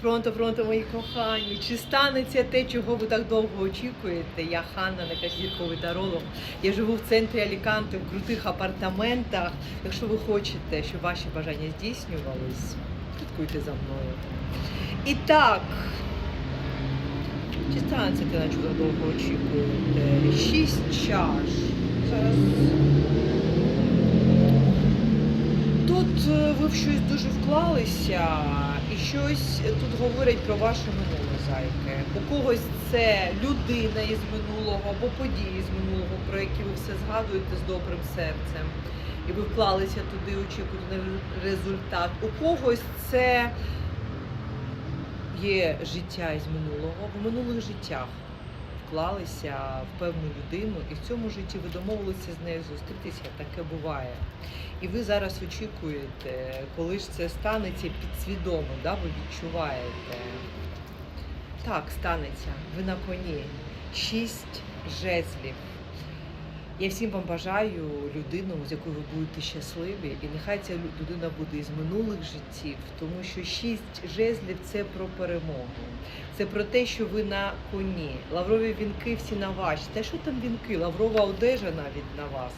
Пронто, пронто, мої кохані. Чи станеться те, чого ви так довго очікуєте? Я Ханна, найкращий таролог. Я живу в центрі Аліканти в крутих апартаментах. Якщо ви хочете, щоб ваші бажання здійснювались, слідкуйте за мною. І так, чи станеться те, на чого довго очікуєте? Шість чаш. Зараз. Е, ви в щось дуже вклалися, і щось тут говорять про ваше минуле зайки. У когось це людина із минулого або події з минулого, про які ви все згадуєте з добрим серцем. І ви вклалися туди, очікуєте на результат. У когось це є життя із минулого, в минулих життях вклалися в певну людину, і в цьому житті ви домовилися з нею зустрітися, таке буває. І ви зараз очікуєте, коли ж це станеться підсвідомо, да? ви відчуваєте. Так, станеться. Ви на коні. Шість жезлів. Я всім вам бажаю людину, з якою ви будете щасливі, і нехай ця лю- людина буде із минулих життів, тому що шість жезлів це про перемогу. Це про те, що ви на коні. Лаврові вінки всі на ваші. Та що там вінки? Лаврова одежа навіть на вас.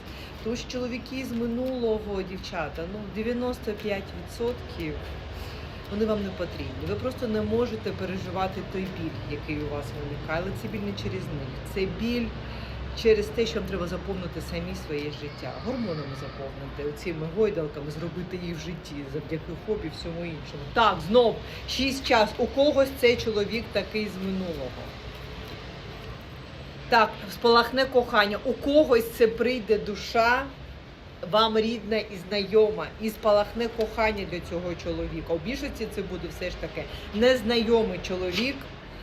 Тому що чоловіки з минулого, дівчата, ну 95% вони вам не потрібні. Ви просто не можете переживати той біль, який у вас виникає. Але це біль не через них. Це біль через те, що треба заповнити самі своє життя. Гормонами заповнити, оціми гойдалками, зробити їх в житті завдяки хобі, всьому іншому. Так, знов шість час. У когось цей чоловік такий з минулого. Так, спалахне кохання. У когось це прийде душа, вам рідна і знайома, і спалахне кохання для цього чоловіка. У більшості це буде все ж таки незнайомий чоловік,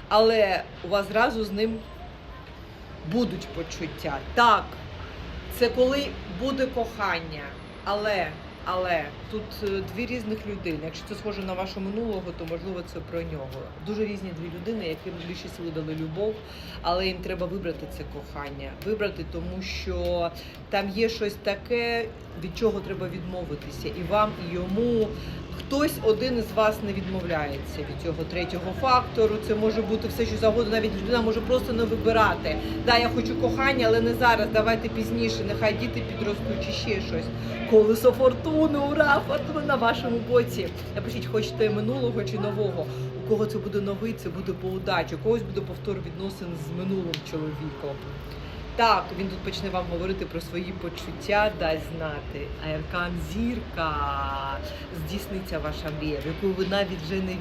але у вас зразу з ним будуть почуття. Так, це коли буде кохання, але. Але тут е, дві різних людини. Якщо це схоже на вашу минулого, то можливо це про нього. Дуже різні дві людини, яким більше сили дали любов, але їм треба вибрати це кохання. Вибрати, тому що там є щось таке, від чого треба відмовитися. І вам, і йому. Хтось один із вас не відмовляється від цього третього фактору. Це може бути все, що завгодно. Навіть людина може просто не вибирати. Да, я хочу кохання, але не зараз. Давайте пізніше. Нехай діти підростуть чи ще щось. Колесо фортуни, ура! Фортуна на вашому боці. Напишіть, хочете минулого чи нового. У кого це буде новий, це буде по удачі. У когось буде повтор відносин з минулим чоловіком. Так, він тут почне вам говорити про свої почуття, дасть знати. А Еркан зірка здійсниться ваша мрія, в яку ви навіть вже не